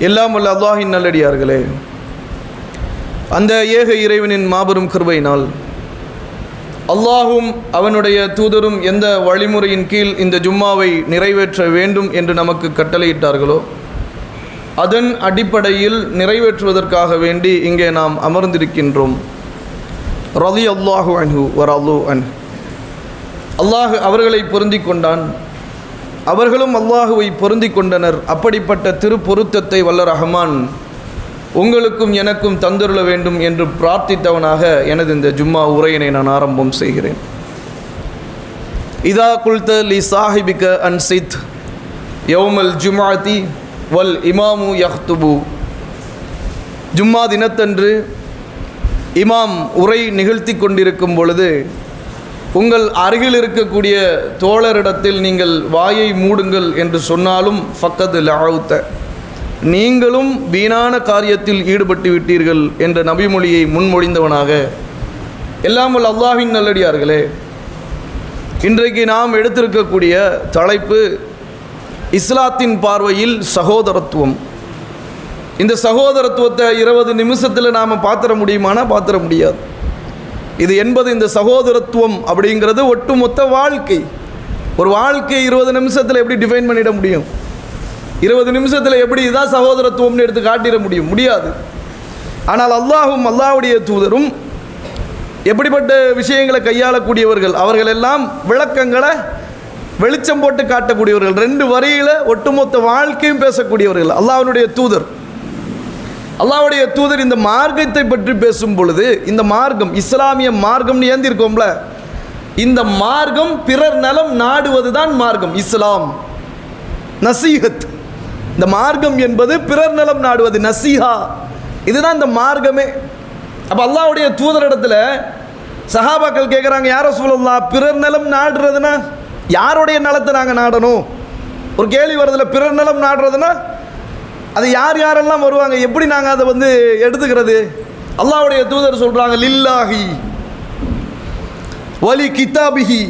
எல்லாம் வல்ல அல்லாஹின் நல்லடியார்களே. அந்த ஏக இறைவனின் மாபெரும் கிருபையினால் அல்லாஹும் அவனுடைய தூதரும் எந்த வழிமுறையின் கீழ் இந்த ஜும்மாவை நிறைவேற்ற வேண்டும் என்று நமக்கு கட்டளையிட்டார்களோ அதன் அடிப்படையில் நிறைவேற்றுவதற்காக வேண்டி இங்கே நாம் அமர்ந்திருக்கின்றோம். ரலி அல்லாஹு அன்ஹு வர் அல்லு அன் அல்லாஹ் அவர்களை பொருந்தி கொண்டான். அவர்களும் அல்லாஹுவை பொருந்தி கொண்டனர். அப்படிப்பட்ட திருப்பொருத்தத்தை வல்ல ரஹமான் உங்களுக்கும் எனக்கும் தந்துருள வேண்டும் என்று பிரார்த்தித்தவனாக எனது இந்த ஜும்மா உரையினை நான் ஆரம்பம் செய்கிறேன். இதா குல்த லி சாஹிபிக அன்சித் யவுமல் ஜுமாதி வல் இமாமு யஹ்துபு. ஜும்மா தினத்தன்று இமாம் உரை நிகழ்த்தி கொண்டிருக்கும் பொழுது உங்கள் அருகில் இருக்கக்கூடிய தோழரிடத்தில் நீங்கள் வாயை மூடுங்கள் என்று சொன்னாலும் ஃபக்கது லஅவுத்த. நீங்களும் வீணான காரியத்தில் ஈடுபட்டு விட்டீர்கள் என்ற நபிமொழியை முன்மொழிந்தவனாக. எல்லாம் வல்ல நல்லடியார்களே இன்றைக்கு நாம் எடுத்திருக்கக்கூடிய தலைப்பு இஸ்லாத்தின் பார்வையில் சகோதரத்துவம். இந்த சகோதரத்துவத்தை இருபது நிமிஷத்தில் நாம் பாத்திர முடியுமானா பாத்திர முடியாது. இது என்பது இந்த சகோதரத்துவம் அப்படிங்கிறது ஒட்டுமொத்த வாழ்க்கை. ஒரு வாழ்க்கையை இருபது நிமிஷத்தில் எப்படி டிஃபைன் பண்ணிட முடியும்? இருபது நிமிஷத்தில் எப்படி இதான் சகோதரத்துவம்னு எடுத்து காட்டிட முடியும்? முடியாது. ஆனால் அல்லாஹும் அல்லாஹ்வுடைய தூதரும் எப்படிப்பட்ட விஷயங்களை கையாளக்கூடியவர்கள் அவர்கள் எல்லாம் விளக்கங்களை வெளிச்சம் போட்டு காட்டக்கூடியவர்கள் ரெண்டு வரியில் ஒட்டுமொத்த வாழ்க்கையும் பேசக்கூடியவர்கள் அல்லாஹனுடைய தூதர். அல்லாவுடைய தூதர் இந்த மார்க்கத்தை பற்றி பேசும் பொழுது இந்த மார்க்கம் இஸ்லாமிய மார்க்கம்னு ஏந்திருக்கோம்ல? இந்த மார்க்கம் பிறர் நலம் நாடுவது தான் மார்க்கம் இஸ்லாம். நசீகத் இந்த மார்க்கம் என்பது பிறர் நலம் நாடுவது நசீஹா. இதுதான் இந்த மார்க்கமே. அப்போ அல்லாவுடைய தூதரிடத்துல சஹாபாக்கள் கேட்குறாங்க யார சொல்லலாம் பிறர் நலம் நாடுறதுன்னா யாருடைய நலத்தை நாங்கள் நாடணும்? ஒரு கேள்வி வருதுல பிறர் நலம் நாடுறதுன்னா அது யார் யாரெல்லாம் வருவாங்க? எப்படி நாங்கள் அதை வந்து எடுத்துக்கிறது? அல்லாவுடைய தூதர் சொல்கிறாங்க லில்லாஹி வலி கிதாபிஹி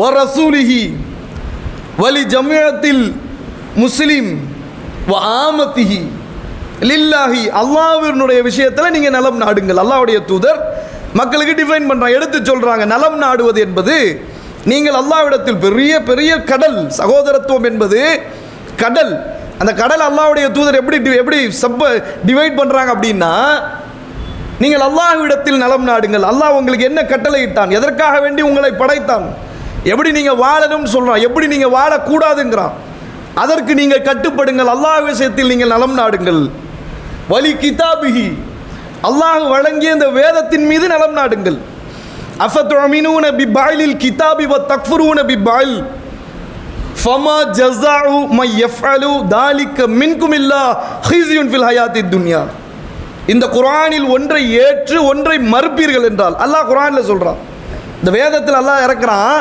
வ ரசூலிஹி வலி ஜமியத்தில் முஸ்லீம் வ ஆமத்திஹி. லில்லாஹி அல்லாவினுடைய விஷயத்தில் நீங்கள் நலம் நாடுங்கள். அல்லாவுடைய தூதர் மக்களுக்கு டிஃபைன் பண்ணுறாங்க எடுத்து சொல்கிறாங்க நலம் நாடுவது என்பது நீங்கள் அல்லாவிடத்தில் பெரிய பெரிய கடல் சகோதரத்துவம் என்பது கடல். அந்த கடல் அல்லாவுடைய தூதர் எப்படி எப்படி சப்ப டிவைட் பண்ணுறாங்க அப்படின்னா நீங்கள் அல்லாஹ்விடத்தில் நலம் நாடுங்கள். அல்லாஹ் உங்களுக்கு என்ன கட்டளையிட்டான் எதற்காக வேண்டி உங்களை படைத்தான்? எப்படி நீங்கள் வாழணும்னு சொல்கிறான் எப்படி நீங்கள் வாழக்கூடாதுங்கிறான். அதற்கு நீங்கள் கட்டுப்படுங்கள். அல்லாஹ் விஷயத்தில் நீங்கள் நலம் நாடுங்கள். வலி கிதாபிஹி. அல்லாஹ் வழங்கிய இந்த வேதத்தின் மீது நலம் நாடுங்கள். அஃபத்துமினூன பி பாயிலில் கிதாபி வ தக்ஃபுரூன பி பாயில் ஃபமா ஜஸாஉ மை எஃப்அலு தாலிக்க மின்கும் இல்லா ஹிஸ்யுன் ஃபில் ஹயாத்தி துன்யா இந்த குரானில் ஒன்றை ஏற்று ஒன்றை மறுப்பீர்கள் என்றால் அல்லாஹ் குரானில் சொல்கிறான் இந்த வேதத்தில் அல்லாஹ் இறக்குறான்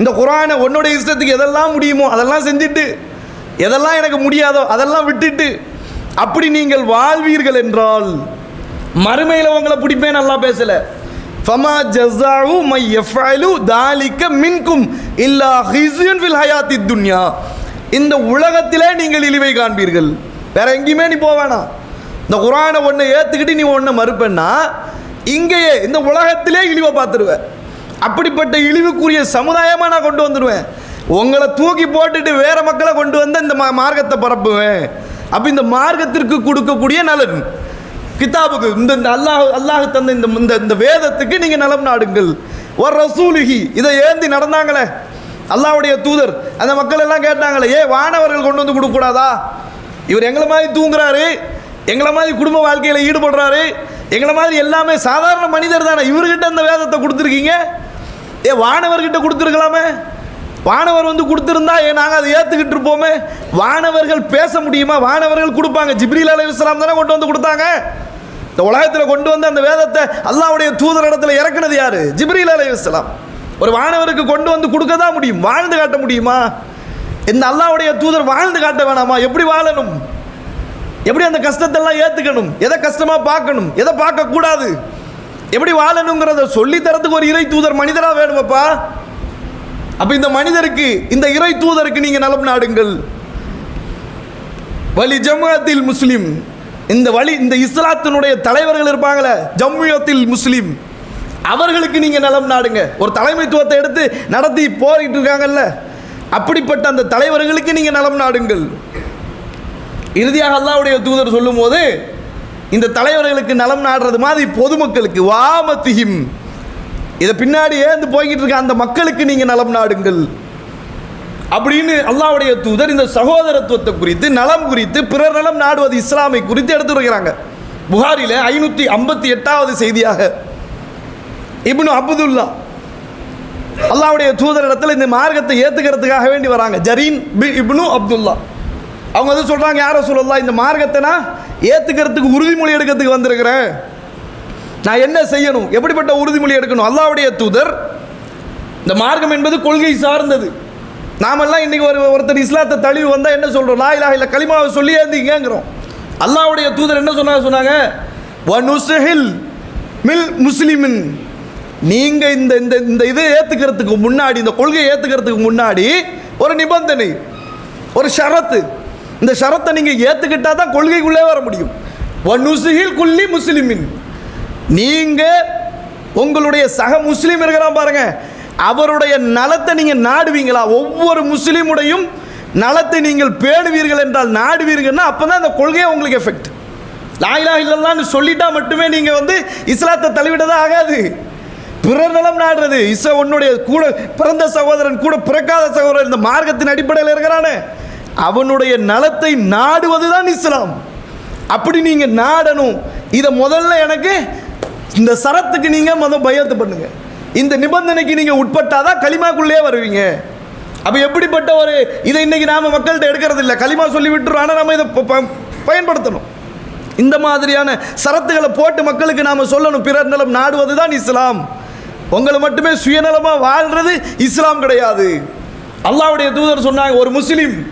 இந்த குரானை உன்னோட இஷ்டத்துக்கு எதெல்லாம் முடியுமோ அதெல்லாம் செஞ்சுட்டு எதெல்லாம் எனக்கு முடியாதோ அதெல்லாம் விட்டுட்டு அப்படி நீங்கள் வாழ்வீர்கள் என்றால் மறுமையில் உங்களை பிடிப்பேன் நல்லா பேசலை. ஃபமா ஜஸாஉ மை யஃபஅலு தாலிக்க மின்கும் இல்லா ஹிசியன் ஃபில் ஹயாத்தி துன்யா இந்த உலகத்திலே நீங்கள் இழிவை காண்பீர்கள். வேற எங்கேயுமே நீ போக வேணாம். இந்த குரானை ஒன்று ஏற்றுக்கிட்டு நீ ஒன்று மறுப்பேன்னா இங்கேயே இந்த உலகத்திலே இழிவை பார்த்துருவ அப்படிப்பட்ட இழிவுக்குரிய சமுதாயமாக நான் கொண்டு வந்துடுவேன் உங்களை தூக்கி போட்டுட்டு வேற மக்களை கொண்டு வந்து இந்த மா- மார்க்கத்தை பரப்புவேன். அப்போ இந்த மார்க்கத்திற்கு கொடுக்கக்கூடிய நலன். கிதாபுக்கு இந்த இந்த அல்லாஹ் அல்லாஹ் தந்த இந்த இந்த இந்த வேதத்துக்கு நீங்கள் நலம் நாடுங்கள். ஒரு ரசூலுகி இதை ஏந்தி நடந்தாங்களே? அல்லாஹ்வுடைய தூதர் அந்த மக்கள் எல்லாம் கேட்டாங்களே ஏ வானவர்கள் கொண்டு வந்து கொடுக்கக்கூடாதா? இவர் எங்களை மாதிரி தூங்குறாரு எங்களை மாதிரி குடும்ப வாழ்க்கையில் ஈடுபடுறாரு எங்களை மாதிரி எல்லாமே சாதாரண மனிதர் தானே. இவர்கிட்ட அந்த வேதத்தை கொடுத்துருக்கீங்க? ஏ வானவர்கிட்ட கொடுத்துருக்கலாமே? வானவர் வந்து கொடுத்துருந்தா ஏன் நாங்கள் அதை ஏற்றுக்கிட்டு இருப்போமே? வானவர்கள் பேச முடியுமா? வானவர்கள் கொடுப்பாங்க. ஜிப்ரீல் அலி இஸ்லாம் தானே கொண்டு வந்து கொடுத்தாங்க? இந்த உலகத்தில் கொண்டு வந்து அந்த வேதத்தை அல்லாவுடைய தூதர் இடத்துல இறக்குனது யாரு? ஜிப்ரீல் அலி இஸ்லாம் ஒரு வானவருக்கு கொண்டு வந்து கொடுக்க தான் முடியும்? வாழ்ந்து காட்ட முடியுமா? இந்த அல்லாவுடைய தூதர் வாழ்ந்து காட்ட வேணாமா? எப்படி வாழணும்? எப்படி அந்த கஷ்டத்தெல்லாம் ஏற்றுக்கணும் எதை கஷ்டமாக பார்க்கணும்? எதை பார்க்கக்கூடாது எப்படி வாழணுங்கிறத சொல்லி தரத்துக்கு ஒரு இறை தூதர் மனிதராக வேணுமப்பா? அப்போ இந்த மனிதருக்கு இந்த இறை தூதருக்கு நீங்கள் நலம் நாடுங்கள். வலி ஜமாத்தில் முஸ்லீம். இந்த வழி இந்த இஸ்லாத்தினுடைய தலைவர்கள் இருப்பாங்களே ஜம்மியத்தில் முஸ்லீம். அவர்களுக்கு நீங்கள் நலம் நாடுங்க. ஒரு தலைமைத்துவத்தை எடுத்து நடத்தி போரிட்டு இருக்காங்கல்ல. அப்படிப்பட்ட அந்த தலைவர்களுக்கு நீங்கள் நலம் நாடுங்கள். இறுதியாக அல்லாவுடைய தூதர் சொல்லும்போது இந்த தலைவர்களுக்கு நலம் நாடுறது மாதிரி பொதுமக்களுக்கு வாமத்திஹிம். இதை பின்னாடி ஏந்து போய்கிட்டு இருக்க அந்த மக்களுக்கு நீங்கள் நலம் நாடுங்கள். அப்படின்னு அல்லாவுடைய தூதர் இந்த சகோதரத்துவத்தை குறித்து நலம் குறித்து பிறர் நலம் நாடுவது இஸ்லாமை குறித்து எடுத்துருக்கிறாங்க. புகாரில ஐநூற்றி ஐம்பத்தி எட்டாவது செய்தியாக இப்னு அப்துல்லா அல்லாஹ்வுடைய தூதரிடத்தில் இந்த மார்க்கத்தை ஏற்றுக்கிறதுக்காக வேண்டி வராங்க. ஜரீன் பி இப்னு அப்துல்லா. அவங்க வந்து சொல்கிறாங்க யாரை சொல்லலாம் இந்த மார்க்கத்தை நான் ஏற்றுக்கிறதுக்கு உறுதிமொழி எடுக்கிறதுக்கு வந்திருக்கிறேன். நான் என்ன செய்யணும்? எப்படிப்பட்ட உறுதிமொழி எடுக்கணும்? அல்லாவுடைய தூதர் இந்த மார்க்கம் என்பது கொள்கை சார்ந்தது. நாமெல்லாம் இன்னைக்கு ஒரு ஒருத்தர் இஸ்லாத்தை தழுவி வந்தால் என்ன சொல்கிறோம் லா இலாஹ களிமாவை கலிமாவை சொல்லி ஏந்திங்கங்கிறோம் தூதர் என்ன சொன்னாங்க? சொன்னாங்க வனுசுஹில் மில் முஸ்லிமின். நீங்கள் இந்த இந்த இந்த இதை ஏற்றுக்கிறதுக்கு முன்னாடி இந்த கொள்கையை ஏற்றுக்கிறதுக்கு முன்னாடி ஒரு நிபந்தனை ஒரு ஷரத்து. இந்த ஷரத்தை நீங்கள் ஏற்றுக்கிட்டால் தான் கொள்கைக்குள்ளே வர முடியும். வனுசுகில் குல்லி முஸ்லிமின். நீங்கள் உங்களுடைய சக முஸ்லீம் இருக்கிறான் பாருங்கள் அவருடைய நலத்தை நீங்கள் நாடுவீங்களா? ஒவ்வொரு முஸ்லீமுடையும் நலத்தை நீங்கள் பேணுவீர்கள் என்றால் நாடுவீர்கள்னா அப்போ தான் அந்த கொள்கையை உங்களுக்கு எஃபெக்ட் லாயிலா இல்லைன்னு சொல்லிட்டா மட்டுமே நீங்கள் வந்து இஸ்லாத்தை தழுவிட்டதா ஆகாது. பிறர் நலம் நாடுறது. இச உன்னுடைய கூட பிறந்த சகோதரன் கூட பிறக்காத சகோதரன் இந்த மார்க்கத்தின் அடிப்படையில் இருக்கிறானே. அவனுடைய நலத்தை நாடுவது தான் இஸ்லாம். அப்படி நீங்கள் நாடணும். இதை முதல்ல எனக்கு இந்த சரத்துக்கு நீங்கள் முதல் பயத்து பண்ணுங்கள் இந்த நிபந்தனைக்கு நீங்கள் உட்பட்டாதான் களிமாக்குள்ளே வருவீங்க. அப்போ எப்படிப்பட்ட ஒரு இதை இன்னைக்கு நாம் மக்கள்கிட்ட எடுக்கிறது இல்லை களிமா சொல்லி விட்டுறோம் ஆனால் நம்ம இதை ப- பயன்படுத்தணும். இந்த மாதிரியான சரத்துகளை போட்டு மக்களுக்கு நாம் சொல்லணும். பிறர் நலம் நாடுவது தான் இஸ்லாம். உங்களை மட்டுமே சுயநலமாக வாழ்றது இஸ்லாம் கிடையாது. அல்லாவுடைய தூதர் சொன்னாங்க ஒரு முஸ்லீம்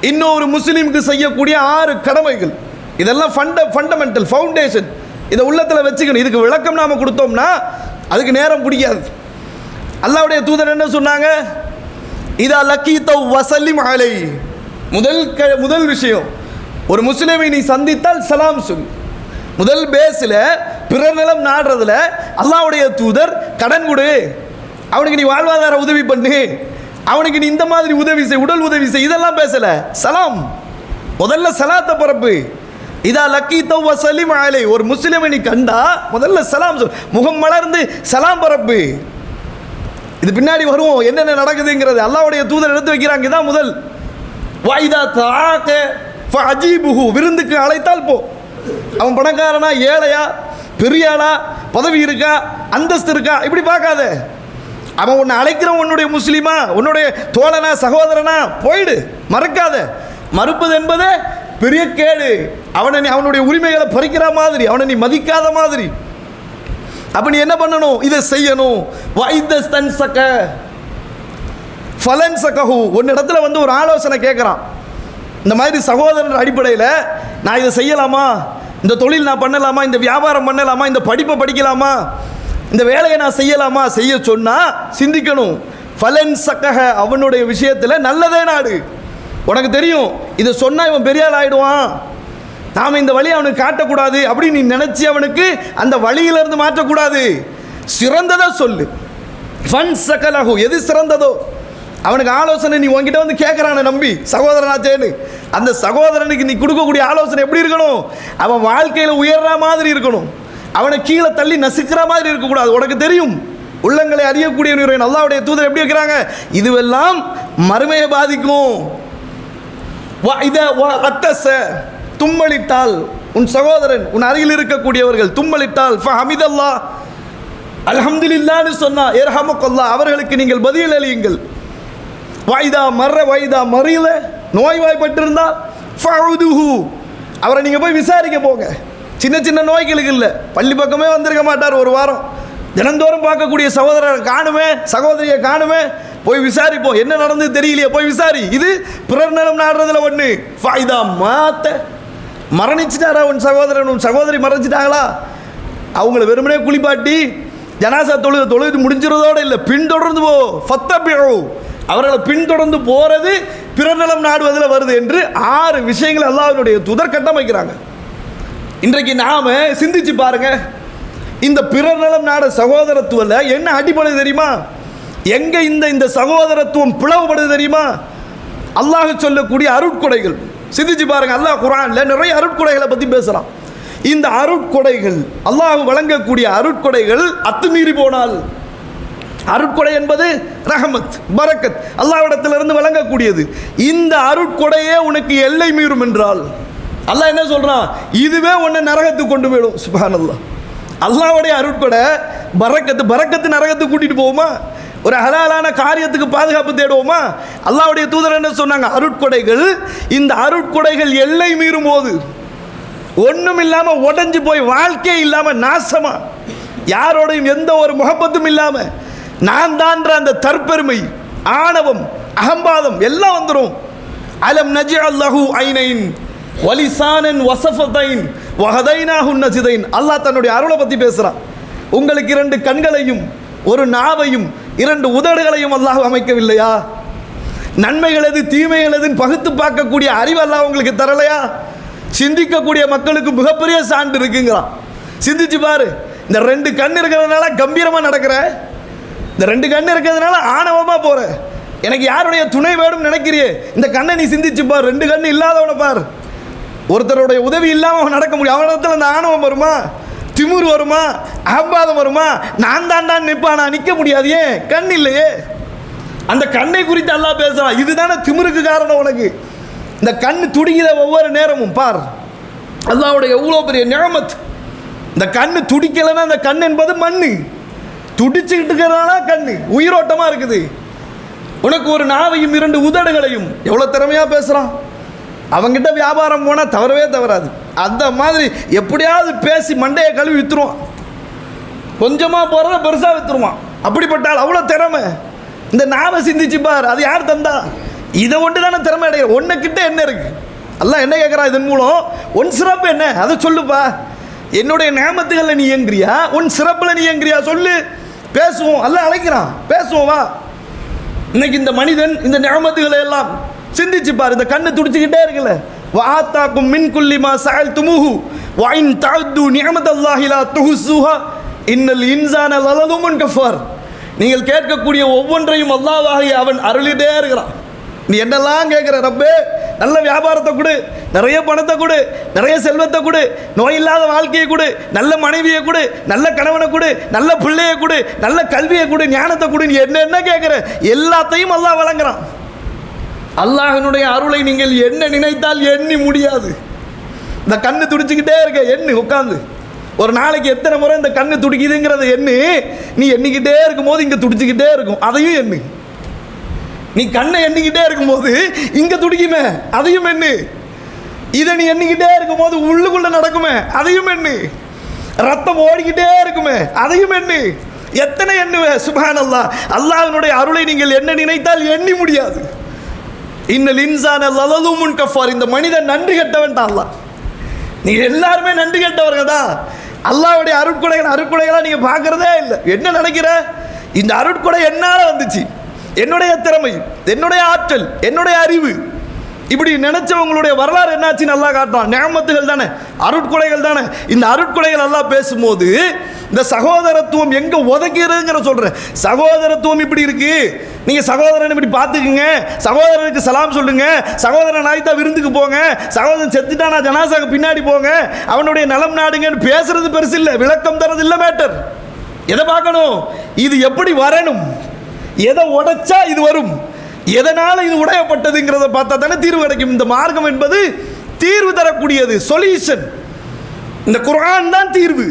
இன்னொரு முஸ்லீமுக்கு செய்யக்கூடிய ஆறு கடமைகள். இதெல்லாம் ஃபண்ட ஃபண்டமெண்டல் ஃபவுண்டேஷன் இதை உள்ளத்தில் வச்சுக்கணும். இதுக்கு விளக்கம் நாம் கொடுத்தோம்னா அதுக்கு நேரம் பிடிக்காது. அல்லாவுடைய தூதர் என்ன சொன்னாங்க? இதா லக்கீத்தோ வசல்லிம் அலை. முதல் க முதல் விஷயம் ஒரு முஸ்லீமை நீ சந்தித்தால் சலாம் சொல் முதல் பேஸில் பிறர் நிலம் நாடுறதுல அல்லாவுடைய தூதர் கடன் கொடு. அவனுக்கு நீ வாழ்வாதார உதவி பண்ணு. அவனுக்கு நீ இந்த மாதிரி உதவி செய் உடல் உதவி செய் இதெல்லாம் பேசலை. சலாம். முதல்ல சலாத்தை பரப்பு. இதா லக்கி தௌவ சலீம் ஆலை ஒரு முஸ்லிமை நீ கண்டா முதல்ல சலாம் சொல். முகம் மலர்ந்து சலாம் பரப்பு இது பின்னாடி வருவோம் என்னென்ன நடக்குதுங்கிறது. அல்லாவுடைய தூதர் எடுத்து வைக்கிறாங்க இதான் முதல். வாய்தா தாக்க அஜீபுஹு. விருந்துக்கு அழைத்தால் போ. அவன் பணக்காரனா ஏழையா பெரிய ஆளா பதவி இருக்கா அந்தஸ்து இருக்கா? இப்படி பார்க்காத. அவன் உன்னை அழைக்கிறவன் உன்னுடைய முஸ்லீமா உன்னுடைய தோழனா சகோதரனா போயிடு மறக்காத. மறுப்பது என்பது பெரிய கேடு. அவனை நீ அவனுடைய உரிமைகளை பறிக்கிற மாதிரி அவனை நீ மதிக்காத மாதிரி. அப்ப நீ என்ன பண்ணணும்? இதை செய்யணும். வைத்த ஸ்தன் சக்க ஃபலன் சக்கஹு ஒன்னு இடத்துல வந்து ஒரு ஆலோசனை கேட்குறான் இந்த மாதிரி சகோதரர் அடிப்படையில் நான் இதை செய்யலாமா? இந்த தொழில் நான் பண்ணலாமா? இந்த வியாபாரம் பண்ணலாமா? இந்த படிப்பை படிக்கலாமா? இந்த வேலையை நான் செய்யலாமா? செய்ய சொன்னால் சிந்திக்கணும். ஃபலன் சக்கக அவனுடைய விஷயத்தில் நல்லதே நாடு. உனக்கு தெரியும் இதை சொன்னால் இவன் பெரிய ஆள் ஆயிடுவான். நாம் இந்த வழியை அவனுக்கு காட்டக்கூடாது அப்படின்னு நீ நினச்சி அவனுக்கு அந்த வழியிலிருந்து மாற்றக்கூடாது. சிறந்ததை சொல்லு. ஃபன் சகலகு எது சிறந்ததோ? அவனுக்கு ஆலோசனை நீ உன்கிட்ட வந்து கேட்குறான நம்பி சகோதரனாச்சேன்னு. அந்த சகோதரனுக்கு நீ கொடுக்கக்கூடிய ஆலோசனை எப்படி இருக்கணும்? அவன் வாழ்க்கையில் உயர்ற மாதிரி இருக்கணும். அவனை கீழே தள்ளி நசுக்கிற மாதிரி இருக்கக்கூடாது. உனக்கு தெரியும் உள்ளங்களை அறியக்கூடிய நல்லாவுடைய தூதர் எப்படி வைக்கிறாங்க இதுவெல்லாம் மறுமையை பாதிக்கும். வா- வா- தும்மலிட்டால் உன் சகோதரன் உன் அருகில் இருக்கக்கூடியவர்கள் தும்மலிட்டால் ஹமிதல்லா அல்ஹம்துலில்லான்னு சொன்னா கொல்லா அவர்களுக்கு நீங்கள் பதில் அளியுங்கள். வாய்தா மர்ற வாய்தா மறியல நோய்வாய்ப்பட்டிருந்தால் ஃபவுதுஹு அவரை நீங்கள் போய் விசாரிக்க போங்க. சின்ன சின்ன நோய்களுக்கு இல்லை. பள்ளி பக்கமே வந்திருக்க மாட்டார் ஒரு வாரம். தினந்தோறும் பார்க்கக்கூடிய சகோதரரை காணுமே சகோதரியை காணுமே போய் விசாரிப்போம். என்ன நடந்து தெரியலையே போய் விசாரி. இது பிறர் நலம் நாடுறதுல ஒன்று ஃபாய்தா மாத்த மரணிச்சிட்டாரா உன் சகோதரன்? உன் சகோதரி மரணிச்சிட்டாங்களா? அவங்கள வெறுமனே குளிப்பாட்டி ஜனாசா தொழுது தொழுது முடிஞ்சிறதோட இல்லை பின்தொடர்ந்து போ. ஃபத்தபிழு அவர்களை பின்தொடர்ந்து போகிறது பிறநலம் நாடுவதில் வருது என்று ஆறு விஷயங்கள் அல்லாஹ்வினுடைய துதர் கட்டமைக்கிறாங்க. இன்றைக்கு நாம் சிந்திச்சு பாருங்கள் இந்த பிறநலம் நாட சகோதரத்துவில் என்ன அடிப்படை தெரியுமா? எங்க இந்த இந்த சகோதரத்துவம் பிளவுபடுது தெரியுமா? அல்லாஹ் சொல்லக்கூடிய அருட்கொடைகள். சிந்திச்சு பாருங்க அல்லாஹ் குரான்ல நிறைய அருட்கொடைகளை பத்தி பேசுறான். இந்த அருட்கொடைகள் அல்லாஹ் வழங்கக்கூடிய அருட்கொடைகள் அத்துமீறி போனால் அருட்கொடை என்பது ரஹமத் பரக்கத் அல்லாவிடத்திலிருந்து வழங்கக்கூடியது. இந்த அருட்கொடையே உனக்கு எல்லை மீறும் என்றால் அல்லாஹ் என்ன சொல்றான்? இதுவே உன்னை நரகத்துக்கு கொண்டு போயிடும் சுபான் அல்லாஹ் அல்லாவுடைய அருட்கொடை பரக்கத்து பரக்கத்து நரகத்துக்கு கூட்டிட்டு போகுமா? ஒரு ஹலாலான காரியத்துக்கு பாதுகாப்பு தேடுவோமா? அல்லாவுடைய தூதர் என்ன சொன்னாங்க? அருட்கொடைகள் இந்த அருட்கொடைகள் எல்லை மீறும் போது ஒன்றும் இல்லாமல் உடஞ்சி போய் வாழ்க்கையே இல்லாமல் நாசமா? யாரோடையும் எந்த ஒரு முகப்பத்தும் இல்லாமல் நான் தான்ற அந்த தற்பெருமை ஆணவம் அகம்பாதம் எல்லாம் வந்துடும் அலம் நஜி அல்லஹு ஐனைன் வலிசானன் வசஃபதைன் வஹதைனாஹு நஜிதைன். அல்லாஹ் தன்னுடைய அருளை பற்றி பேசுகிறான் உங்களுக்கு இரண்டு கண்களையும் ஒரு நாவையும் இரண்டு உதடுகளையும் அல்லாஹ் அமைக்கவில்லையா? நன்மைகள் எது தீமைகள் எதுன்னு பகுத்து பார்க்கக்கூடிய அறிவு அல்லாஹ் உங்களுக்கு தரலையா? சிந்திக்கக்கூடிய மக்களுக்கு மிகப்பெரிய சான்று இருக்குங்கிறான் சிந்திச்சு பாரு. இந்த ரெண்டு கண் இருக்கிறதுனால கம்பீரமா நடக்கிற? இந்த ரெண்டு கண் இருக்கிறதுனால ஆணவமா போற? எனக்கு யாருடைய துணை வேணும்னு நினைக்கிறியே? இந்த கண்ணை நீ சிந்திச்சு பார். ரெண்டு கண் இல்லாதவனை பார். ஒருத்தருடைய உதவி இல்லாமல் அவன் நடக்க முடியும். அவனிடத்தில் அந்த ஆணவம் வருமா? திமிர் வருமா? ஆபாதம் வருமா? நான் தாண்டான் நிற்பானா நிற்க முடியாது ஏன்? கண் இல்லையே. அந்த கண்ணை குறித்து எல்லாம் பேசலாம் இதுதானே திமிருக்கு காரணம் உனக்கு. இந்த கண் துடிக்கிற ஒவ்வொரு நேரமும் பார். அல்லாவுடைய எவ்வளோ பெரிய நியமத். இந்த கண் துடிக்கலைன்னா அந்த கண் என்பது மண் துடிச்சுக்கிட்டு இருக்கிறதுனால கண் உயிரோட்டமாக இருக்குது. உனக்கு ஒரு நாவையும் இரண்டு உதடுகளையும். எவ்வளோ திறமையாக பேசுகிறான் அவங்கிட்ட வியாபாரம் போனால் தவறவே தவறாது. அந்த மாதிரி எப்படியாவது பேசி மண்டையை கழுவி விற்றுருவான் கொஞ்சமாக போகிறத பெருசாக விற்றுருவான் அப்படிப்பட்டால் அவ்வளோ திறமை. இந்த நாம சிந்திச்சு பார் அது யார் தந்தா? இதை ஒன்று தானே திறமை அடைய ஒன்றுக்கிட்ட என்ன இருக்கு? எல்லாம் என்ன கேட்குறா இதன் மூலம்? உன் சிறப்பு என்ன? அதை சொல்லுப்பா. என்னுடைய நேமத்துகளில் நீ இயங்குறியா? உன் சிறப்பில் நீ இயங்குறியா? சொல்லு. பேசுவோம். எல்லாம் அழைக்கிறான். பேசுவோம் வா. இன்னைக்கு இந்த மனிதன் இந்த நியமத்துகளை எல்லாம் சிந்திச்சு பாரு இந்த கண்ணு துடிச்சுக்கிட்டே இருக்குல்ல. வாத்தாக்கும் மின் குல்லிமா சாயல் துமுஹு வாயின் தாழ்த்து நியமதல்லாஹிலா துஹுசுஹா இன்னல் இன்சான லலதுமன் கஃபார். நீங்கள் கேட்கக்கூடிய ஒவ்வொன்றையும் அல்லாவாகி அவன் அருளிட்டே இருக்கிறான். நீ என்னெல்லாம் கேட்குற ரப்பே? நல்ல வியாபாரத்தை கொடு நிறைய பணத்தை கொடு நிறைய செல்வத்தை கொடு நோய் இல்லாத வாழ்க்கையை கொடு நல்ல மனைவியை கொடு நல்ல கணவனை கொடு நல்ல பிள்ளையை கொடு நல்ல கல்வியை கொடு ஞானத்தை கொடு நீ என்ன என்ன கேட்குற? எல்லாத்தையும் அல்லாஹ் வழங்குறான். அல்லாஹனுடைய அருளை நீங்கள் என்ன நினைத்தால் எண்ணி முடியாது. இந்த கண்ணு துடிச்சுக்கிட்டே இருக்க எண்ணு உட்காந்து ஒரு நாளைக்கு எத்தனை முறை இந்த கண்ணு துடிக்குதுங்கிறத எண்ணு நீ எண்ணிக்கிட்டே இருக்கும்போது இங்கே துடிச்சுக்கிட்டே இருக்கும். அதையும் எண்ணு. நீ கண்ணை எண்ணிக்கிட்டே இருக்கும்போது இங்கே துடிக்குமே அதையும் எண்ணு. இதை நீ எண்ணிக்கிட்டே இருக்கும்போது உள்ளுக்குள்ளே நடக்குமே அதையும் எண்ணு. ரத்தம் ஓடிக்கிட்டே இருக்குமே அதையும் எண்ணு. எத்தனை எண்ணுவே? சுபான் அல்லாஹ் அல்லாஹனுடைய அருளை நீங்கள் என்ன நினைத்தால் எண்ணி முடியாது. இன்னல் இன்சான லலதும் முன் கஃபார். இந்த மனிதன் நன்றி கெட்டவன் தான் நீ எல்லாருமே நன்றி கெட்டவர்கள் தான். அல்லாவுடைய அருட்கொடைகள் அருட்கொடைகளா நீங்கள் பார்க்குறதே இல்லை. என்ன நினைக்கிற? இந்த அருட்கொடை என்னால் வந்துச்சு. என்னுடைய திறமை என்னுடைய ஆற்றல் என்னுடைய அறிவு இப்படி நினைச்சவங்களுடைய வரலாறு என்னாச்சு? நல்லா காட்டுறான். நேமத்துகள் தானே. அருட்கொலைகள் தானே. இந்த அருட்கொலைகள் எல்லாம் பேசும்போது இந்த சகோதரத்துவம் எங்க உதைக்கிறதுங்கிற சொல்றேன். சகோதரத்துவம் இப்படி இருக்கு. நீங்க சகோதரன் இப்படி பார்த்துக்குங்க. சகோதரனுக்கு சலாம் சொல்லுங்க. சகோதரன் ஆயிட்டா விருந்துக்கு போங்க. சகோதரன் செத்துட்டானா ஜனாசாக்கு பின்னாடி போங்க. அவனுடைய நலம் நாடுங்கன்னு பேசுறது பெருசு இல்லை. விளக்கம் தரது இல்லை மேட்டர் எதை பார்க்கணும்? இது எப்படி வரணும்? எதை உடைச்சா இது வரும்? எதனால் இது உடையப்பட்டதுங்கிறத பார்த்தா தானே தீர்வு கிடைக்கும். இந்த மார்க்கம் என்பது தீர்வு தரக்கூடியது. சொல்யூஷன் இந்த குரான் தான் தீர்வு.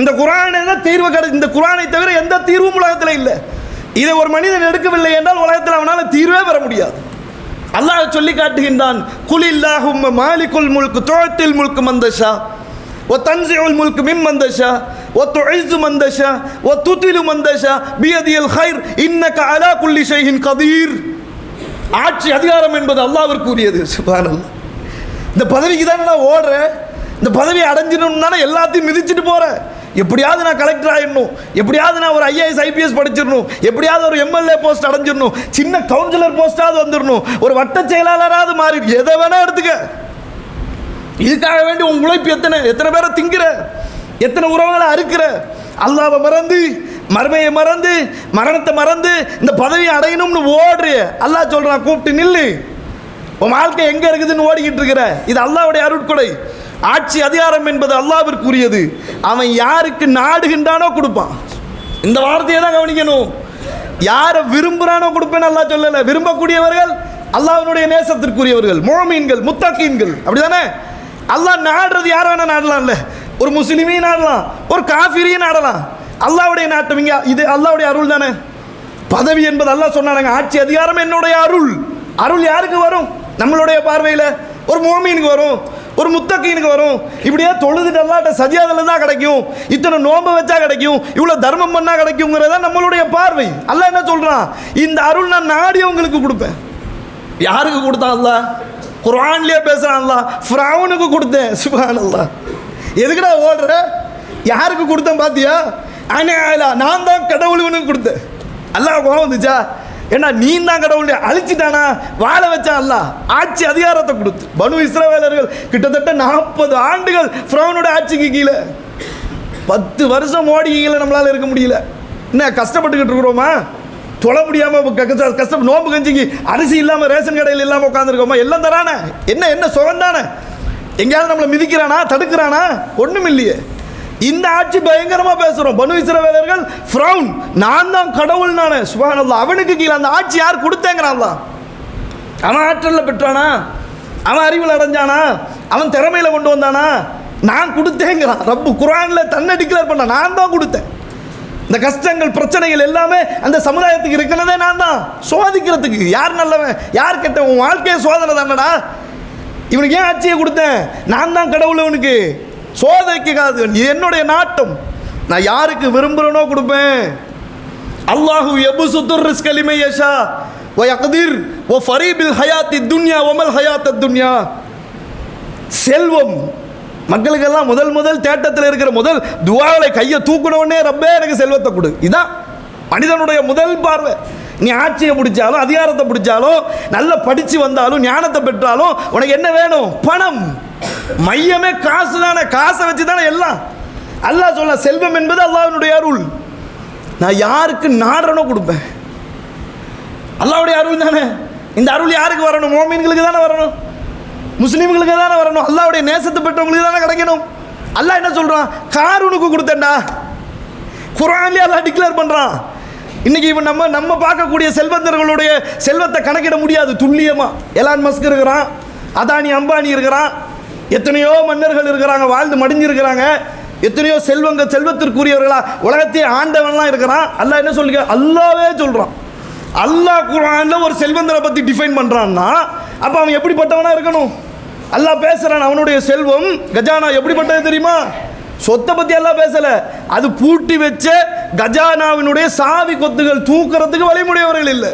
இந்த குரானை தான் தீர்வு கிடை இந்த குரானை தவிர எந்த தீர்வும் உலகத்தில் இல்லை. இதை ஒரு மனிதன் எடுக்கவில்லை என்றால் உலகத்தில் அவனால் தீர்வே பெற முடியாது. அல்லாஹ் சொல்லி காட்டுகின்றான் குலில்லாஹும் மாலிக்குல் முல்க் தோழத்தில் முல்க் மந்தஷா ஓ தஞ்சையுள் முல்க் மிம் மந்தஷா ஓ துஇஸ்ஸு மந்தஷா ஓ துத்திலு மந்தஷா பியதியல் ஹைர் இன்னக்க அலா குல்லி ஷைஹின் கதீர். ஆட்சி அதிகாரம் என்பது அல்லாஹ்விற்கு உரியது சுப்ஹானல்லாஹ் இந்த பதவிக்கு தானே நான் ஓடுறேன் இந்த பதவி அடைஞ்சிடணும் தானே எல்லாத்தையும் மிதிச்சிட்டு போகிறேன் எப்படியாவது நான் கலெக்டர் ஆகிடணும் எப்படியாவது நான் ஒரு ஐஏஎஸ் ஐபிஎஸ் படிச்சிடணும். எப்படியாவது ஒரு எம்எல்ஏ போஸ்ட் அடைஞ்சிடணும். சின்ன கவுன்சிலர் போஸ்ட்டாவது வந்துடணும். ஒரு வட்ட செயலாளராவது மாறி எதை வேணா எடுத்துக்க. இதுக்காக வேண்டி உன் உழைப்பு எத்தனை? எத்தனை பேரை திங்கிற? எத்தனை உறவுகளை அறுக்கிற? அல்லாவை மறந்து மறுமையை மறந்து மரணத்தை மறந்து இந்த பதவியை அடையணும்னு ஓடுற. அல்லாஹ் சொல்கிறான் கூப்பிட்டு நில்லு. உன் வாழ்க்கை எங்கே இருக்குதுன்னு ஓடிக்கிட்டு இருக்கிற? இது அல்லாவுடைய அருட்கொடை. ஆட்சி அதிகாரம் என்பது அல்லாவிற்குரியது அவன் யாருக்கு நாடுகின்றானோ கொடுப்பான். இந்த வார்த்தையை தான் கவனிக்கணும். யாரை விரும்புகிறானோ கொடுப்பேன்னு அல்லாஹ் சொல்லலை. விரும்பக்கூடியவர்கள் அல்லாவினுடைய நேசத்திற்குரியவர்கள் மோமீன்கள் முத்தகீன்கள். அப்படிதானே? அல்லாஹ் நாடுறது யார் வேணால் நாடலாம்ல. ஒரு முஸ்லிமையும் நாடலாம் ஒரு காஃபிரியும் நாடலாம். அல்லாவுடைய நாட்டம் இது அல்லாவுடைய அருள் தானே? பதவி என்பது அல்லாஹ் சொன்னாங்க ஆட்சி அதிகாரம் என்னுடைய அருள். அருள் யாருக்கு வரும்? நம்மளுடைய பார்வையில். ஒரு மோமீனுக்கு வரும் ஒரு முத்தக்கீனுக்கு வரும். இப்படியே தொழுது அல்லாட்ட சஜியாதில் தான் கிடைக்கும். இத்தனை நோன்பு வச்சா கிடைக்கும் இவ்வளோ தர்மம் பண்ணால் கிடைக்குங்கிறத நம்மளுடைய பார்வை. அல்ல என்ன சொல்கிறான் இந்த அருள் நான் நாடி உங்களுக்கு கொடுப்பேன். யாருக்கு கொடுத்தான் அல்ல குரான்லேயே பேசுகிறான் அல்ல ஃபிரௌனுக்கு கொடுத்தேன் சுபான் அல்லாஹ் எதுக்குடா ஓடுற? யாருக்கு கொடுத்தேன் பார்த்தியா அனேலா நான் தான் கடவுளுன்னு கொடுத்தேன். அல்லாஹ் கோபம் வந்துச்சா? ஏன்னா நீ தான் கடவுள் அழிச்சிட்டானா? வாழ வச்சான் அல்ல ஆட்சி அதிகாரத்தை கொடுத்து. பனு இஸ்ரவேலர்கள் கிட்டத்தட்ட நாற்பது ஆண்டுகள் ஃப்ரௌனோட ஆட்சிக்கு கீழே. பத்து வருஷம் மோடி கீழே நம்மளால் இருக்க முடியல. என்ன கஷ்டப்பட்டுக்கிட்டு இருக்கிறோமா? தொழ முடியாமல் க- கஷ்டம் நோம்பு கஞ்சிக்கு அரிசி இல்லாமல் ரேஷன் கடையில் இல்லாமல் உட்காந்துருக்கோமா எல்லாம் தரானே. என்ன என்ன சுகந்தானே எங்கேயாவது நம்மளை மிதிக்கிறானா? தடுக்கிறானா? ஒன்றும் இல்லையே இந்த ஆட்சி பயங்கரமா பேசுறோம். பனு இஸ்ரவேலர்கள் ஃப்ரௌன் நான் தான் கடவுள் நானே. சுபஹானல்லாஹ் அவனுக்கு கீழே அந்த ஆட்சி யார் கொடுத்தேங்கிறான் தான் அவன் ஆற்றலில் பெற்றானா? அவன் அறிவில் அடைஞ்சானா? அவன் திறமையில கொண்டு வந்தானா? நான் கொடுத்தேங்கிறான். ரப்பு குரானில் தன்னை டிக்ளேர் பண்ண நான் தான் கொடுத்தேன். இந்த கஷ்டங்கள் பிரச்சனைகள் எல்லாமே அந்த சமுதாயத்துக்கு இருக்கிறதே நான் தான். சோதிக்கிறதுக்கு. யார் நல்லவன்? யார் கெட்டவன்? உன் வாழ்க்கையை சோதனை தானடா. இவனுக்கு ஏன் ஆட்சியை கொடுத்தேன்? நான் தான் கடவுள் இவனுக்கு சோதனைக்காது இது என்னுடைய நாட்டம். நான் யாருக்கு விரும்புகிறேனோ கொடுப்பேன். அல்லாஹு எபுசுத்துர் ரிஸ்க் அலிமை யஷா ஓ யக்திர் ஓ ஃபரீபில் ஹயாத்தி துன்யா ஒமல் ஹயாத்த துன்யா. செல்வம். மக்களுக்கெல்லாம் முதல் முதல் தேட்டத்தில் இருக்கிற முதல் துவாவில் கையை தூக்கணுன்னே ரப்பே எனக்கு செல்வத்தை கொடு. இதான் மனிதனுடைய முதல் பார்வை. நீ ஆட்சியை பிடிச்சாலும் அதிகாரத்தை பிடிச்சாலும் நல்லா படித்து வந்தாலும் ஞானத்தை பெற்றாலும் உனக்கு என்ன வேணும்? பணம். மையமே காசு தானே காசை வச்சு தானே எல்லாம். அல்லாஹ் சொல்ல செல்வம் என்பது அல்லாவினுடைய அருள். நான் யாருக்கு நாடுறனோ கொடுப்பேன். அல்லாவுடைய அருள் தானே. இந்த அருள் யாருக்கு வரணும்? மோமீன்களுக்கு தானே வரணும். முஸ்லீம்களுக்கு தானே வரணும். அல்லாவுடைய நேசத்தை பெற்றவங்களுக்கு தானே கிடைக்கணும். அல்லாஹ் என்ன சொல்கிறான் காரூனுக்கு கொடுத்தேன்டா. குரான்லேயே அல்லாஹ் டிக்ளேர் பண்ணுறான் இன்னைக்கு இவன் நம்ம நம்ம பார்க்கக்கூடிய செல்வந்தர்களுடைய செல்வத்தை கணக்கிட முடியாது. துல்லியமாக எலான் மஸ்க் இருக்கிறான் அதானி அம்பானி இருக்கிறான் எத்தனையோ மன்னர்கள் இருக்கிறாங்க வாழ்ந்து மடிஞ்சிருக்கிறாங்க. எத்தனையோ செல்வங்க செல்வத்திற்குரியவர்களா உலகத்தையே ஆண்டவன்லாம் இருக்கிறான். அல்லாஹ் என்ன சொல்லுங்க? அல்லாவே சொல்கிறான் அல்லாஹ் குரான்ல ஒரு செல்வந்தரை பற்றி டிஃபைன் பண்ணுறான்னா அப்போ அவன் எப்படிப்பட்டவனாக இருக்கணும்? அல்லாஹ் பேசுகிறான் அவனுடைய செல்வம் கஜானா எப்படிப்பட்டது தெரியுமா? சொத்தை பற்றி எல்லாம் பேசலை. அது பூட்டி வச்ச கஜானாவினுடைய சாவி கொத்துகள் தூக்குறதுக்கு வலிமுடையவர்கள் இல்லை.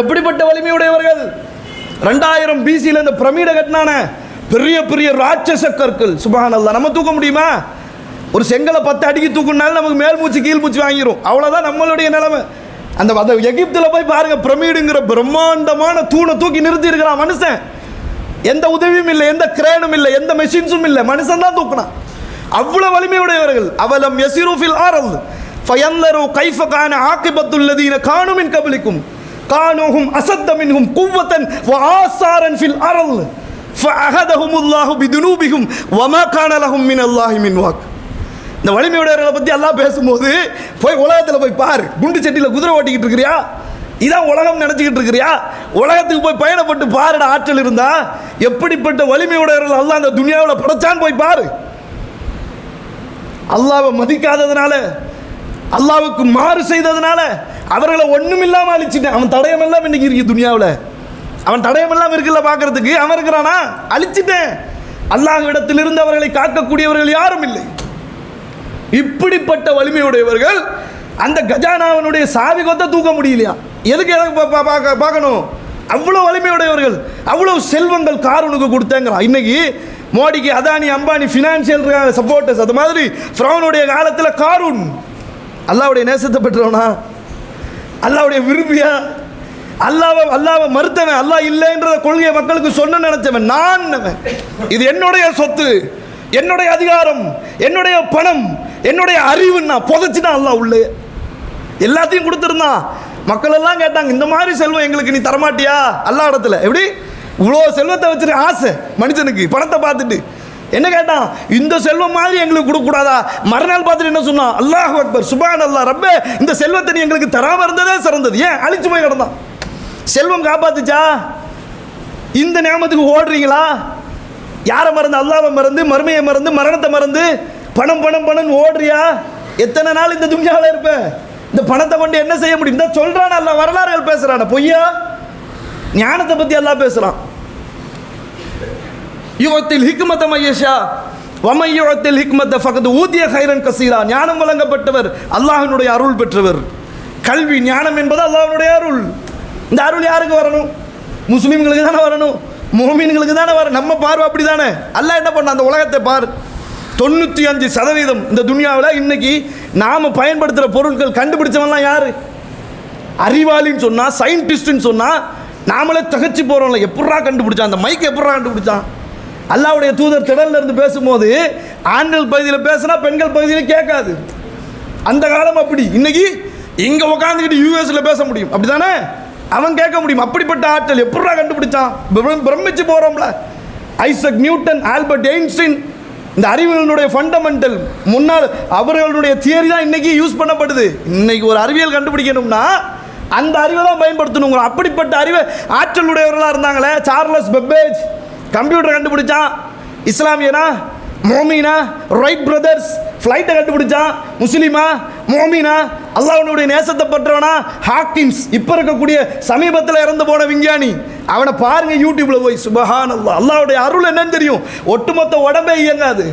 எப்படிப்பட்ட வலிமையுடையவர்கள்? ரெண்டாயிரம் பிசியில் இந்த பிரமிட கட்டினான. பெரிய பெரிய ராட்சச கற்கள். சுபஹானல்லாஹ் நம்ம தூக்க முடியுமா? ஒரு செங்கலை பத்து அடிக்கு தூக்குனாலும் நமக்கு மேல் மூச்சு கீழ் மூச்சு வாங்கிரும். அவ்வளோதான் நம்மளுடைய நிலைமை. அந்த அந்த எகிப்தில் போய் பாருங்க பிரமிடுங்கிற பிரம்மாண்டமான தூணை தூக்கி நிறுத்தி இருக்கிறான் மனுஷன். எந்த உதவியும் இல்லை எந்த கிரேனும் இல்லை எந்த மெஷின்ஸும் இல்லை. மனுஷன் தான் தூக்குனான். அவ்வளவு வலிமையுடையவர்கள். அவலம் எசிரூஃபில் ஆரல். ஃபயந்தரு கைஃப கான ஆக்கிபத்துல்லதீன காணுமின் கபலிக்கும். கானோகும் அசத்தமின்கும் குவத்தன் குவ்வத்தன் வ ஆசாரன் ஃபில் அரல் ஃபஹதஹும் அல்லாஹு பிதுனூபிகும் வமா கான மின் அல்லாஹி மின் வாக் இந்த வலிமையுடையவர்களை பற்றி எல்லாம் பேசும்போது போய் உலகத்தில் போய் பார் குண்டு சட்டியில் குதிரை ஓட்டிக்கிட்டு இருக்கிறியா? இதான் உலகம் நினச்சிக்கிட்டு இருக்கிறியா? உலகத்துக்கு போய் பயணப்பட்டு பாருட ஆற்றல் இருந்தா எப்படிப்பட்ட வலிமையுடையவர்கள் அல்லாஹ் அந்த துனியாவில் படைச்சான்னு போய் பாரு. அல்லாவை மதிக்காததுனால அல்லாவுக்கு மாறு செய்ததுனால அவர்களை ஒன்றும் இல்லாமல் அழிச்சிட்டேன். அவன் தடயம் எல்லாம் இன்றைக்கி இருக்கு துனியாவில். அவன் தடயம் எல்லாம் இருக்குல்ல பார்க்கறதுக்கு அவன் இருக்கிறானா? அழிச்சிட்டேன். அல்லாஹ்விடத்திலிருந்து அவர்களை காக்கக்கூடியவர்கள் யாரும் இல்லை. இப்படிப்பட்ட வலிமையுடையவர்கள் அந்த கஜானாவனுடைய சாவி கொத்த தூக்க முடியலையா? எதுக்கு எதுக்கு பா- பா- பார்க்க பார்க்கணும்? அவ்வளோ வலிமையுடையவர்கள் அவ்வளோ செல்வங்கள் காரனுக்கு கொடுத்தேங்கிறான். இன்னைக்கு மோடிக்கு அதானி அம்பானி ஃபினான்ஷியல் சப்போர்ட்டர்ஸ் அது மாதிரி ஃப்ரௌனுடைய காலத்தில் காரூன். அல்லாவுடைய நேசத்தை பெற்றவனா? அல்லாவுடைய விரும்பியா? அல்லாவை அல்லாவை மறுத்தவன் அல்லாஹ் இல்லைன்ற கொள்கையை மக்களுக்கு சொன்ன நினைச்சவன் நான் இது என்னுடைய சொத்து என்னுடைய அதிகாரம் என்னுடைய பணம் என்னுடைய அறிவுன்னா நான் அல்லா உள்ளே. எல்லாத்தையும் கொடுத்துருந்தான். மக்கள் எல்லாம் கேட்டாங்க இந்த மாதிரி செல்வம் எங்களுக்கு நீ தரமாட்டியா? அல்லா இடத்துல. எப்படி? இவ்வளோ செல்வத்தை வச்சுட்டு ஆசை மனுஷனுக்கு பணத்தை பார்த்துட்டு. என்ன கேட்டான் இந்த செல்வம் மாதிரி எங்களுக்கு கொடுக்கக்கூடாதா? மறுநாள் பார்த்துட்டு என்ன சொன்னான் அல்லாஹ் அக்பர் சுபான் அல்லாஹ் ரப்பே இந்த செல்வத்தை நீ எங்களுக்கு தராமல் இருந்ததே சிறந்தது. ஏன்? அழிச்சு போய் கிடந்தான். செல்வம் காப்பாத்துச்சா? இந்த நியமத்துக்கு ஓடுறீங்களா? யாரை மறந்து? அல்லாவை மறந்து மறுமையை மறந்து மரணத்தை மறந்து பணம் பணம் பணம் ஓடுறியா? எத்தனை நாள் இந்த துணியாவில் இருப்ப? இந்த பணத்தை கொண்டு என்ன செய்ய முடியும்? இந்த சொல்கிறான் அல்ல வரலாறுகள் பேசுகிறான பொய்யா? ஞானத்தை பற்றி எல்லாம் பேசுகிறான் யுவத்தில் ஹிக்மத மையஷா வமையுகத்தில் ஹிக்மத்த ஃபகது ஊதிய ஹைரன் கசீரா ஞானம் வழங்கப்பட்டவர் அல்லாஹினுடைய அருள் பெற்றவர் கல்வி ஞானம் என்பது அல்லாஹனுடைய அருள் இந்த அருள் யாருக்கு வரணும் முஸ்லீம்களுக்கு தானே வரணும் மோமீன்களுக்கு தானே வர நம்ம பார்வை அப்படி தானே அல்லாஹ் என்ன பண்ண அந்த உலகத்தை பார் தொண்ணூற்றி அஞ்சு சதவீதம் இந்த துனியாவில் இன்னைக்கு நாம் பயன்படுத்துகிற பொருட்கள் கண்டுபிடிச்சவன்லாம் யார் அறிவாளின்னு சொன்னால் சயின்டிஸ்ட்டுன்னு சொன்னால் நாமளே தகச்சு போகிறோம்ல எப்படா கண்டுபிடிச்சான் அந்த மைக் எப்படா கண்டுபிடிச்சான் அல்லாவுடைய தூதர் திடல்ல இருந்து பேசும்போது ஆண்கள் பகுதியில் பேசினா பெண்கள் பகுதியில் கேட்காது. அந்த காலம் அப்படி. இன்னைக்கு இங்கே உட்காந்துக்கிட்டு யூஎஸில் பேச முடியும். அப்படிதானே அவன் கேட்க முடியும். அப்படிப்பட்ட ஆற்றல் எப்படா கண்டுபிடிச்சான்? பிரமிச்சு போகிறோம்ல ஐசக் நியூட்டன் ஆல்பர்ட் எயின்ஸ்டின் இந்த அறிவியலினுடைய ஃபண்டமெண்டல் முன்னால் அவர்களுடைய தியரி தான் இன்னைக்கு யூஸ் பண்ணப்படுது. இன்னைக்கு ஒரு அறிவியல் கண்டுபிடிக்கணும்னா அந்த அறிவை தான் பயன்படுத்தணுங்க அப்படிப்பட்ட அறிவை ஆற்றலுடையவர்களாக இருந்தாங்களே? சார்லஸ் பெப்பேஜ் கம்ப்யூட்டர் கண்டுபிடிச்சான் இஸ்லாமியனா மோமினா ரைட் பிரதர்ஸ் ஃப்ளைட்டை கண்டுபிடிச்சான் முஸ்லீமா மோமினா அல்லாஹ்வுடைய நேசத்தை பற்றவனா ஹாக்கின்ஸ் இப்போ இருக்கக்கூடிய சமீபத்தில் இறந்து போன விஞ்ஞானி அவனை பாருங்க யூடியூப்ல போய் சுபஹான் அல்லா அல்லாவுடைய அருள் என்னன்னு தெரியும். ஒட்டுமொத்த உடம்பே இயங்காது.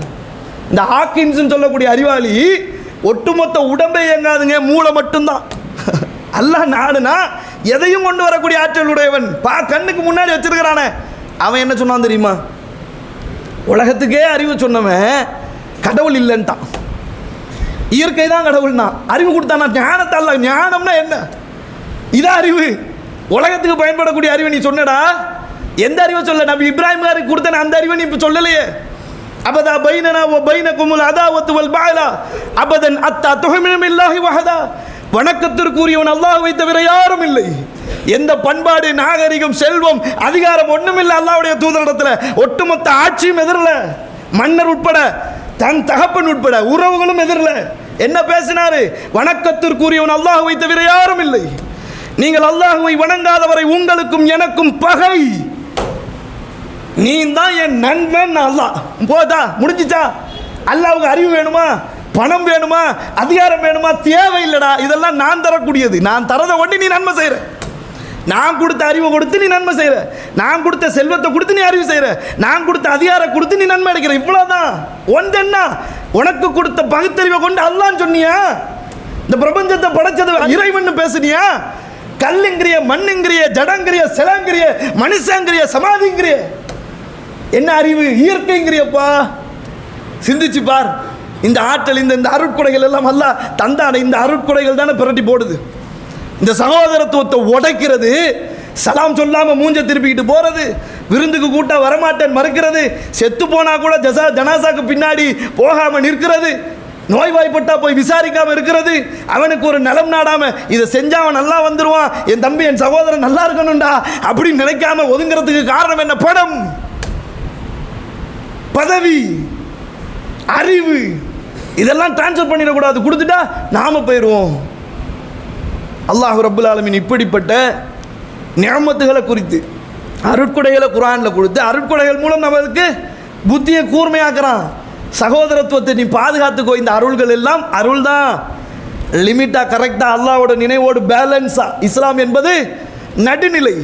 இந்த ஹாக்கின்ஸ்னு சொல்லக்கூடிய அறிவாளி ஒட்டுமொத்த உடம்பே இயங்காதுங்க. மூளை மட்டும்தான். அல்லாஹ் நாடுனா எதையும் கொண்டு வரக்கூடிய ஆற்றல் உடையவன். பா கண்ணுக்கு முன்னாடி வச்சிருக்கிறானே. அவன் என்ன சொன்னான் தெரியுமா? உலகத்துக்கே அறிவு சொன்னவன் கடவுள் இல்லைன்ட்டான். இயற்கை தான் கடவுள்னா. அறிவு கொடுத்தானா? ஞானத்தை அல்ல. ஞானம்னா என்ன? இதான் அறிவு. உலகத்துக்கு பயன்படக்கூடிய அறிவை நீ சொன்னடா. எந்த அறிவை சொல்ல? நம்ம இப்ராஹிம் காருக்கு கொடுத்தன அந்த அறிவை நீ இப்போ சொல்லலையே. அபதா பைனனா பைன குமுல் அதாவத்து வல் பாயலா. அபதன் அத்தா துஹமினம் இல்லாஹி வஹதா. வணக்கத்திற்குரியவன் அல்லாஹுவை தவிர யாரும் இல்லை. எந்த பண்பாடு நாகரிகம் செல்வம் அதிகாரம் ஒண்ணுமில்லை அல்லாஹ்வுடைய தூதரிடத்தில். ஒட்டுமொத்த ஆட்சியும் எதிரல. மன்னர் உட்பட தன் தகப்பன் உட்பட உறவுகளும் எதிரல. என்ன பேசினாரு? வணக்கத்திற்குரியவன் அல்லாஹுவை தவிர யாரும் இல்லை. நீங்கள் அல்லாஹுவை வணங்காதவரை உங்களுக்கும் எனக்கும் பகை. நீ தான் என் நண்பன் அல்லாஹ். போதா முடிஞ்சிச்சா? அல்லாவுக்கு அறிவு வேணுமா? பணம் வேணுமா அதிகாரம் வேணுமா தேவையில்லடா இதெல்லாம் நான் தரக்கூடியது. நான் தரதை ஒட்டி நீ நன்மை செய்கிற நான் கொடுத்த அறிவை கொடுத்து நீ நன்மை செய்கிற நான் கொடுத்த செல்வத்தை கொடுத்து நீ அறிவு செய்கிற நான் கொடுத்த அதிகாரம் கொடுத்து நீ நன்மை அடைக்கிற. இவ்வளோதான் ஒன்று என்ன? உனக்கு கொடுத்த பகுத்தறிவை கொண்டு அல்லான்னு சொன்னியா? இந்த பிரபஞ்சத்தை படைச்சது இறைவன் பேசுனியா? கல்லுங்கிறிய மண்ணுங்கிறிய ஜடங்கிறிய சிலங்கிறிய மனுஷங்கிறிய சமாதிங்கிறிய. என்ன அறிவு? இயற்கைங்கிறியப்பா. சிந்திச்சு பார். இந்த ஆற்றல் இந்த இந்த அருட்குடைகள் எல்லாம் அல்ல தந்தான இந்த அருட்குடைகள் தானே புரட்டி போடுது. இந்த சகோதரத்துவத்தை உடைக்கிறது சலாம் சொல்லாமல் மூஞ்ச திருப்பிக்கிட்டு போகிறது விருந்துக்கு கூட்டா வரமாட்டேன் மறுக்கிறது செத்து போனால் கூட ஜசா ஜனாசாக்கு பின்னாடி போகாமல் நிற்கிறது நோய்வாய்ப்பட்டா போய் விசாரிக்காமல் இருக்கிறது அவனுக்கு ஒரு நலம் நாடாமல் இதை செஞ்சாவன் நல்லா வந்துருவான் என் தம்பி என் சகோதரன் நல்லா இருக்கணும்டா அப்படின்னு நினைக்காம ஒதுங்கிறதுக்கு காரணம் என்ன? படம் பதவி. அறிவு. இதெல்லாம் டிரான்ஸ்ஃபர் பண்ணிடக்கூடாது. கொடுத்துட்டா நாம் போயிடுவோம். அல்லாஹ் ரபுல் ஆலமின் இப்படிப்பட்ட நியமத்துகளை குறித்து அருட்கொடைகளை குரானில் கொடுத்து அருட்கொடைகள் மூலம் நம்மளுக்கு புத்தியை கூர்மையாக்குறான். சகோதரத்துவத்தை நீ பாதுகாத்துக்கோ. இந்த அருள்கள் எல்லாம் அருள் தான் லிமிட்டாக கரெக்டாக அல்லாவோட நினைவோடு பேலன்ஸாக இஸ்லாம் என்பது நடுநிலை.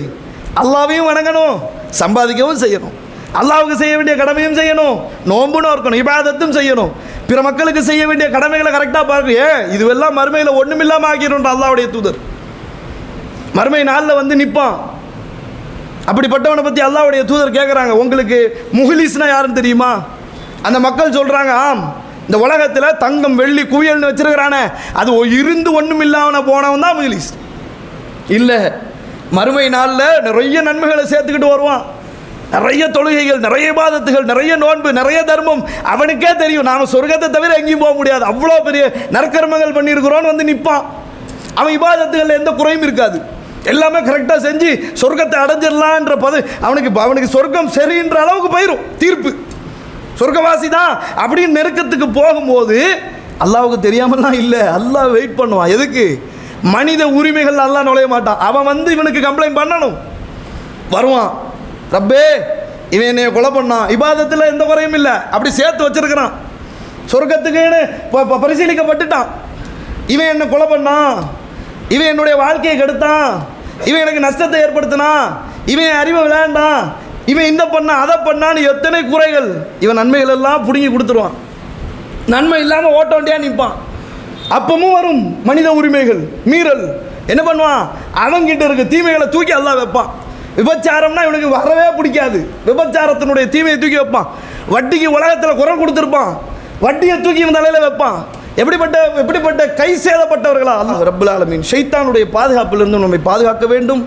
அல்லாவையும் வணங்கணும் சம்பாதிக்கவும் செய்யணும். அல்லாவுக்கு செய்ய வேண்டிய கடமையும் செய்யணும். நோன்புன்னு இருக்கணும் இபாதத்தும் செய்யணும். பிற மக்களுக்கு செய்ய வேண்டிய கடமைகளை கரெக்டாக பார்க்க ஏ இதுவெல்லாம் மறுமையில் ஒன்றுமில்லாமல் ஆக்கிடும்ன்ற அல்லாவுடைய தூதர். மறுமை நாளில் வந்து நிற்பான் அப்படிப்பட்டவனை பற்றி அல்லாவுடைய தூதர் கேட்குறாங்க உங்களுக்கு முஹ்லிஸ்னா யாருன்னு தெரியுமா? அந்த மக்கள் சொல்கிறாங்க ஆம் இந்த உலகத்தில் தங்கம் வெள்ளி குவியல்னு வச்சிருக்கிறானே. அது ஒ- இருந்து ஒன்றும் இல்லாமல் போனவன் தான் முஹ்லிஸ். இல்லை மறுமை நாளில் நிறைய நன்மைகளை சேர்த்துக்கிட்டு வருவான். நிறைய தொழுகைகள் நிறைய பாதத்துகள் நிறைய நோன்பு நிறைய தர்மம். அவனுக்கே தெரியும் நாம் சொர்க்கத்தை தவிர எங்கேயும் போக முடியாது. அவ்வளோ பெரிய நற்கர்மங்கள் பண்ணியிருக்கிறோன்னு வந்து நிற்பான் அவன் இபாதத்துகளில் எந்த குறையும் இருக்காது. எல்லாமே கரெக்டாக செஞ்சு சொர்க்கத்தை அடைஞ்சிடலான்ற பது அவனுக்கு அவனுக்கு சொர்க்கம் சரின்ற அளவுக்கு போயிடும் தீர்ப்பு. சொர்க்கவாசி தான் அப்படின்னு நெருக்கத்துக்கு போகும்போது அல்லாவுக்கு தெரியாமலாம் இல்லை. அல்லாஹ் வெயிட் பண்ணுவான். எதுக்கு? மனித உரிமைகள் அல்லா நுழைய மாட்டான். அவன் வந்து இவனுக்கு கம்ப்ளைண்ட் பண்ணணும். வருவான். ரப்பே இவன் என்னைய கொலை பண்ணான். இபாதத்தில் எந்த குறையும் இல்லை. அப்படி சேர்த்து வச்சிருக்கிறான். சொர்க்கத்துக்குன்னு பரிசீலிக்கப்பட்டுட்டான். இவன் என்ன கொலை பண்ணான். இவன் என்னுடைய வாழ்க்கையை கெடுத்தான். இவன் எனக்கு நஷ்டத்தை ஏற்படுத்தினான். இவன் அறிவை விளையாண்டான். இவன் இந்த பண்ணான் அதை பண்ணான்னு எத்தனை குறைகள். இவன் நன்மைகள் எல்லாம் பிடுங்கி கொடுத்துருவான். நன்மை இல்லாமல் ஓட்ட வண்டியாக நிற்பான் அப்பமும் வரும் மனித உரிமைகள் மீறல். என்ன பண்ணுவான்? அவங்கிட்ட இருக்க தீமைகளை தூக்கி எல்லாம் வைப்பான். விபச்சாரம்னா இவனுக்கு வரவே பிடிக்காது. விபச்சாரத்தினுடைய தீமையை தூக்கி வைப்பான். வட்டிக்கு உலகத்தில் குரல் கொடுத்துருப்பான். வட்டியை தூக்கி இவன் தலையில் வைப்பான். எப்படிப்பட்ட எப்படிப்பட்ட கை சேதப்பட்டவர்களா? அல்லாஹ் ரப்புல் ஆலமீன். ஷைத்தானுடைய பாதுகாப்பிலிருந்து நம்மை பாதுகாக்க வேண்டும்.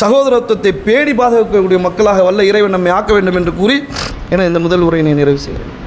சகோதரத்துவத்தை பேடி பாதுகாக்கக்கூடிய மக்களாக வல்ல இறைவன் நம்மை ஆக்க வேண்டும் என்று கூறி என இந்த முதல் உரையினை நிறைவு செய்கிறேன்.